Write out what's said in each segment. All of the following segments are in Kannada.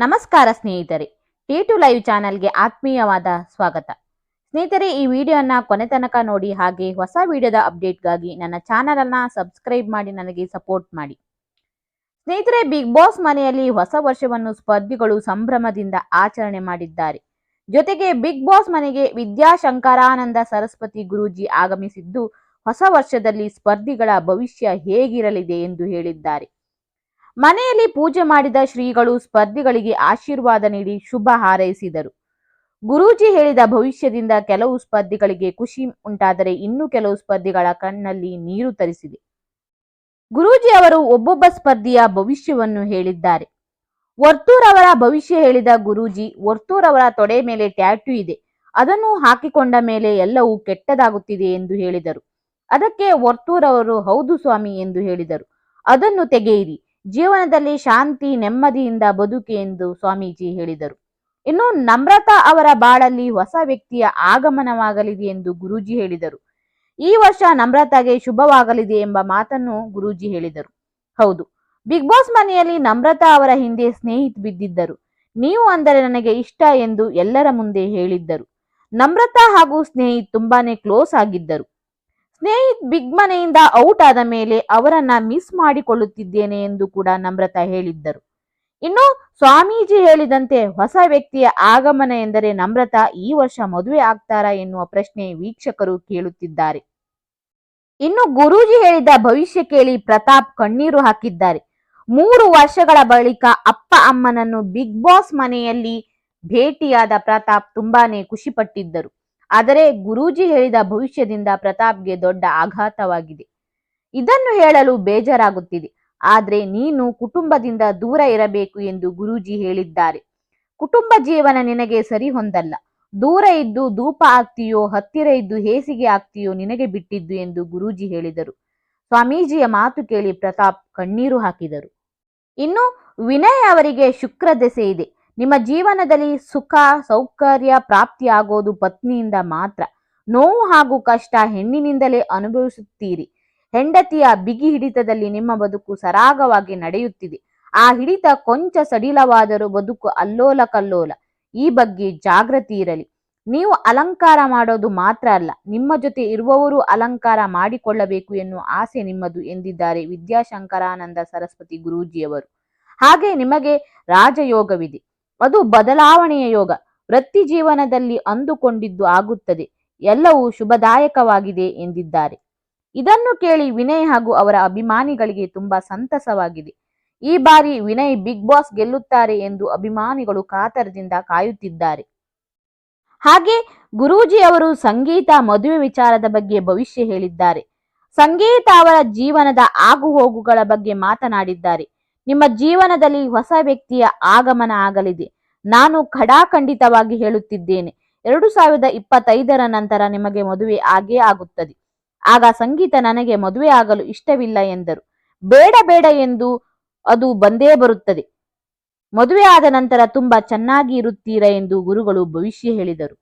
ನಮಸ್ಕಾರ ಸ್ನೇಹಿತರೆ ಟಿ ಟು ಲೈವ್ ಚಾನಲ್ಗೆ ಆತ್ಮೀಯವಾದ ಸ್ವಾಗತ. ಸ್ನೇಹಿತರೆ, ಈ ವಿಡಿಯೋನ ಕೊನೆ ತನಕ ನೋಡಿ ಹಾಗೆ ಹೊಸ ವಿಡಿಯೋದ ಅಪ್ಡೇಟ್ಗಾಗಿ ನನ್ನ ಚಾನಲ್ ಅನ್ನ ಸಬ್ಸ್ಕ್ರೈಬ್ ಮಾಡಿ ನನಗೆ ಸಪೋರ್ಟ್ ಮಾಡಿ. ಸ್ನೇಹಿತರೆ ಬಿಗ್ ಬಾಸ್ ಮನೆಯಲ್ಲಿ ಹೊಸ ವರ್ಷವನ್ನು ಸ್ಪರ್ಧಿಗಳು ಸಂಭ್ರಮದಿಂದ ಆಚರಣೆ ಮಾಡಿದ್ದಾರೆ. ಜೊತೆಗೆ ಬಿಗ್ ಬಾಸ್ ಮನೆಗೆ ವಿದ್ಯಾಶಂಕರಾನಂದ ಸರಸ್ವತಿ ಗುರೂಜಿ ಆಗಮಿಸಿದ್ದು, ಹೊಸ ವರ್ಷದಲ್ಲಿ ಸ್ಪರ್ಧಿಗಳ ಭವಿಷ್ಯ ಹೇಗಿರಲಿದೆ ಎಂದು ಹೇಳಿದ್ದಾರೆ. ಮನೆಯಲ್ಲಿ ಪೂಜೆ ಮಾಡಿದ ಶ್ರೀಗಳು ಸ್ಪರ್ಧಿಗಳಿಗೆ ಆಶೀರ್ವಾದ ನೀಡಿ ಶುಭ ಹಾರೈಸಿದರು. ಗುರೂಜಿ ಹೇಳಿದ ಭವಿಷ್ಯದಿಂದ ಕೆಲವು ಸ್ಪರ್ಧಿಗಳಿಗೆ ಖುಷಿ ಉಂಟಾದರೆ ಇನ್ನು ಕೆಲವು ಸ್ಪರ್ಧಿಗಳ ಕಣ್ಣಲ್ಲಿ ನೀರು ತರಿಸಿದೆ. ಗುರೂಜಿ ಅವರು ಒಬ್ಬೊಬ್ಬ ಸ್ಪರ್ಧಿಯ ಭವಿಷ್ಯವನ್ನು ಹೇಳಿದ್ದಾರೆ. ವರ್ತೂರ್ ಅವರ ಭವಿಷ್ಯ ಹೇಳಿದ ಗುರೂಜಿ, ವರ್ತೂರ್ ಅವರ ತೊಡೆ ಮೇಲೆ ಟ್ಯಾಟು ಇದೆ. ಅದನ್ನು ಹಾಕಿಕೊಂಡ ಮೇಲೆ ಎಲ್ಲವೂ ಕೆಟ್ಟದಾಗುತ್ತಿದೆ ಎಂದು ಹೇಳಿದರು. ಅದಕ್ಕೆ ವರ್ತೂರ್ ಅವರು ಹೌದು ಸ್ವಾಮಿ ಎಂದು ಹೇಳಿದರು. ಅದನ್ನು ತೆಗೆಯಿರಿ. ಜೀವನದಲ್ಲಿ ಶಾಂತಿ, ನೆಮ್ಮದಿಯಿಂದ ಬದುಕಿ ಎಂದು ಸ್ವಾಮೀಜಿ ಹೇಳಿದರು. ಇನ್ನು ನಮ್ರತಾ ಅವರ ಬಾಳಲ್ಲಿ ಹೊಸ ವ್ಯಕ್ತಿಯ ಆಗಮನವಾಗಲಿದೆ ಎಂದು ಗುರೂಜಿ ಹೇಳಿದರು. ಈ ವರ್ಷ ನಮ್ರತಾಗೆ ಶುಭವಾಗಲಿದೆ ಎಂಬ ಮಾತನ್ನು ಗುರೂಜಿ ಹೇಳಿದರು. ಹೌದು, ಬಿಗ್ ಬಾಸ್ ಮನೆಯಲ್ಲಿ ನಮ್ರತಾ ಅವರ ಹಿಂದೆ ಸ್ನೇಹಿತ್ ಬಿದ್ದಿದ್ದರು. ನೀವು ಅಂದರೆ ನನಗೆ ಇಷ್ಟ ಎಂದು ಎಲ್ಲರ ಮುಂದೆ ಹೇಳಿದ್ದರು. ನಮ್ರತಾ ಹಾಗೂ ಸ್ನೇಹಿತ್ ತುಂಬಾನೇ ಕ್ಲೋಸ್ ಆಗಿದ್ದರು. ಸ್ನೇಹಿತ್ ಬಿಗ್ ಮನೆಯಿಂದ ಔಟ್ ಆದ ಮೇಲೆ ಅವರನ್ನ ಮಿಸ್ ಮಾಡಿಕೊಳ್ಳುತ್ತಿದ್ದೇನೆ ಎಂದು ಕೂಡ ನಮ್ರತಾ ಹೇಳಿದ್ದರು. ಇನ್ನು ಸ್ವಾಮೀಜಿ ಹೇಳಿದಂತೆ ಹೊಸ ವ್ಯಕ್ತಿಯ ಆಗಮನ ಎಂದರೆ ನಮ್ರತಾ ಈ ವರ್ಷ ಮದುವೆ ಆಗ್ತಾರಾ ಎನ್ನುವ ಪ್ರಶ್ನೆ ವೀಕ್ಷಕರು ಕೇಳುತ್ತಿದ್ದಾರೆ. ಇನ್ನು ಗುರೂಜಿ ಹೇಳಿದ ಭವಿಷ್ಯ ಕೇಳಿ ಪ್ರತಾಪ್ ಕಣ್ಣೀರು ಹಾಕಿದ್ದಾರೆ. ಮೂರು ವರ್ಷಗಳ ಬಳಿಕ ಅಪ್ಪ ಅಮ್ಮನನ್ನು ಬಿಗ್ ಬಾಸ್ ಮನೆಯಲ್ಲಿ ಭೇಟಿಯಾದ ಪ್ರತಾಪ್ ತುಂಬಾನೇ ಖುಷಿಪಟ್ಟಿದ್ದರು. ಆದರೆ ಗುರೂಜಿ ಹೇಳಿದ ಭವಿಷ್ಯದಿಂದ ಪ್ರತಾಪ್ಗೆ ದೊಡ್ಡ ಆಘಾತವಾಗಿದೆ. ಇದನ್ನು ಹೇಳಲು ಬೇಜಾರಾಗುತ್ತಿದೆ. ಆದರೆ ನೀನು ಕುಟುಂಬದಿಂದ ದೂರ ಇರಬೇಕು ಎಂದು ಗುರೂಜಿ ಹೇಳಿದ್ದಾರೆ. ಕುಟುಂಬ ಜೀವನ ನಿನಗೆ ಸರಿ ಹೊಂದಲ್ಲ. ದೂರ ಇದ್ದು ಧೂಪ ಆಗ್ತೀಯೋ, ಹತ್ತಿರ ಇದ್ದು ಹೇಸಿಗೆ ಆಗ್ತೀಯೋ ನಿನಗೆ ಬಿಟ್ಟಿದ್ದು ಎಂದು ಗುರೂಜಿ ಹೇಳಿದರು. ಸ್ವಾಮೀಜಿಯ ಮಾತು ಕೇಳಿ ಪ್ರತಾಪ್ ಕಣ್ಣೀರು ಹಾಕಿದರು. ಇನ್ನು ವಿನಯ್ ಅವರಿಗೆ ಶುಕ್ರ ದೆಸೆ ಇದೆ. ನಿಮ್ಮ ಜೀವನದಲ್ಲಿ ಸುಖ, ಸೌಕರ್ಯ ಪ್ರಾಪ್ತಿಯಾಗೋದು ಪತ್ನಿಯಿಂದ ಮಾತ್ರ. ನೋವು ಹಾಗೂ ಕಷ್ಟ ಹೆಣ್ಣಿನಿಂದಲೇ ಅನುಭವಿಸುತ್ತೀರಿ. ಹೆಂಡತಿಯ ಬಿಗಿ ಹಿಡಿತದಲ್ಲಿ ನಿಮ್ಮ ಬದುಕು ಸರಾಗವಾಗಿ ನಡೆಯುತ್ತಿದೆ. ಆ ಹಿಡಿತ ಕೊಂಚ ಸಡಿಲವಾದರೂ ಬದುಕು ಅಲ್ಲೋಲ ಕಲ್ಲೋಲ. ಈ ಬಗ್ಗೆ ಜಾಗೃತಿ ಇರಲಿ. ನೀವು ಅಲಂಕಾರ ಮಾಡೋದು ಮಾತ್ರ ಅಲ್ಲ, ನಿಮ್ಮ ಜೊತೆ ಇರುವವರು ಅಲಂಕಾರ ಮಾಡಿಕೊಳ್ಳಬೇಕು ಎನ್ನುವ ಆಸೆ ನಿಮ್ಮದು ಎಂದಿದ್ದಾರೆ ವಿದ್ಯಾಶಂಕರಾನಂದ ಸರಸ್ವತಿ ಗುರೂಜಿಯವರು. ಹಾಗೆ ನಿಮಗೆ ರಾಜಯೋಗವಿದೆ. ಅದು ಬದಲಾವಣೆಯ ಯೋಗ. ವೃತ್ತಿ ಜೀವನದಲ್ಲಿ ಅಂದುಕೊಂಡಿದ್ದು ಆಗುತ್ತದೆ. ಎಲ್ಲವೂ ಶುಭದಾಯಕವಾಗಿದೆ ಎಂದಿದ್ದಾರೆ. ಇದನ್ನು ಕೇಳಿ ವಿನಯ್ ಹಾಗೂ ಅವರ ಅಭಿಮಾನಿಗಳಿಗೆ ತುಂಬಾ ಸಂತಸವಾಗಿದೆ. ಈ ಬಾರಿ ವಿನಯ್ ಬಿಗ್ ಬಾಸ್ ಗೆಲ್ಲುತ್ತಾರೆ ಎಂದು ಅಭಿಮಾನಿಗಳು ಕಾತರದಿಂದ ಕಾಯುತ್ತಿದ್ದಾರೆ. ಹಾಗೆ ಗುರೂಜಿ ಅವರು ಸಂಗೀತ ಮದುವೆ ವಿಚಾರದ ಬಗ್ಗೆ ಭವಿಷ್ಯ ಹೇಳಿದ್ದಾರೆ. ಸಂಗೀತ ಅವರ ಜೀವನದ ಆಗುಹೋಗುಗಳ ಬಗ್ಗೆ ಮಾತನಾಡಿದ್ದಾರೆ. ನಿಮ್ಮ ಜೀವನದಲ್ಲಿ ಹೊಸ ವ್ಯಕ್ತಿಯ ಆಗಮನ ಆಗಲಿದೆ. ನಾನು ಖಡಾಖಂಡಿತವಾಗಿ ಹೇಳುತ್ತಿದ್ದೇನೆ. ಎರಡು ಸಾವಿರದ ಇಪ್ಪತ್ತೈದರ ನಂತರ ನಿಮಗೆ ಮದುವೆ ಆಗೇ ಆಗುತ್ತದೆ. ಆಗ ಸಂಗೀತ ನನಗೆ ಮದುವೆ ಆಗಲು ಇಷ್ಟವಿಲ್ಲ ಎಂದರು. ಬೇಡ ಬೇಡ ಎಂದು ಅದು ಬಂದೇ ಬರುತ್ತದೆ. ಮದುವೆ ಆದ ನಂತರ ತುಂಬಾ ಚೆನ್ನಾಗಿ ಇರುತ್ತೀರಾ ಎಂದು ಗುರುಗಳು ಭವಿಷ್ಯ ಹೇಳಿದರು.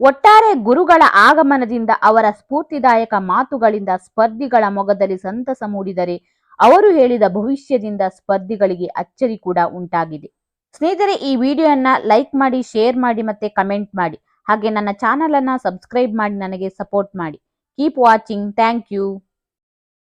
ಒಟ್ಟಾರೆ ಗುರುಗಳ ಆಗಮನದಿಂದ ಅವರ ಸ್ಫೂರ್ತಿದಾಯಕ ಮಾತುಗಳಿಂದ ಸ್ಪರ್ಧಿಗಳ ಮೊಗದಲ್ಲಿ ಸಂತಸ ಮೂಡಿದರೆ ಅವರು ಹೇಳಿದ ಭವಿಷ್ಯದಿಂದ ಸ್ಪರ್ಧಿಗಳಿಗೆ ಅಚ್ಚರಿ ಕೂಡ ಉಂಟಾಗಿದೆ. ಸ್ನೇಹಿತರೆ, ಈ ವಿಡಿಯೋನ ಲೈಕ್ ಮಾಡಿ, ಶೇರ್ ಮಾಡಿ ಮತ್ತೆ ಕಮೆಂಟ್ ಮಾಡಿ. ಹಾಗೆ ನನ್ನ ಚಾನಲ್ ಅನ್ನ ಸಬ್ಸ್ಕ್ರೈಬ್ ಮಾಡಿ, ನನಗೆ ಸಪೋರ್ಟ್ ಮಾಡಿ. Keep watching. Thank you.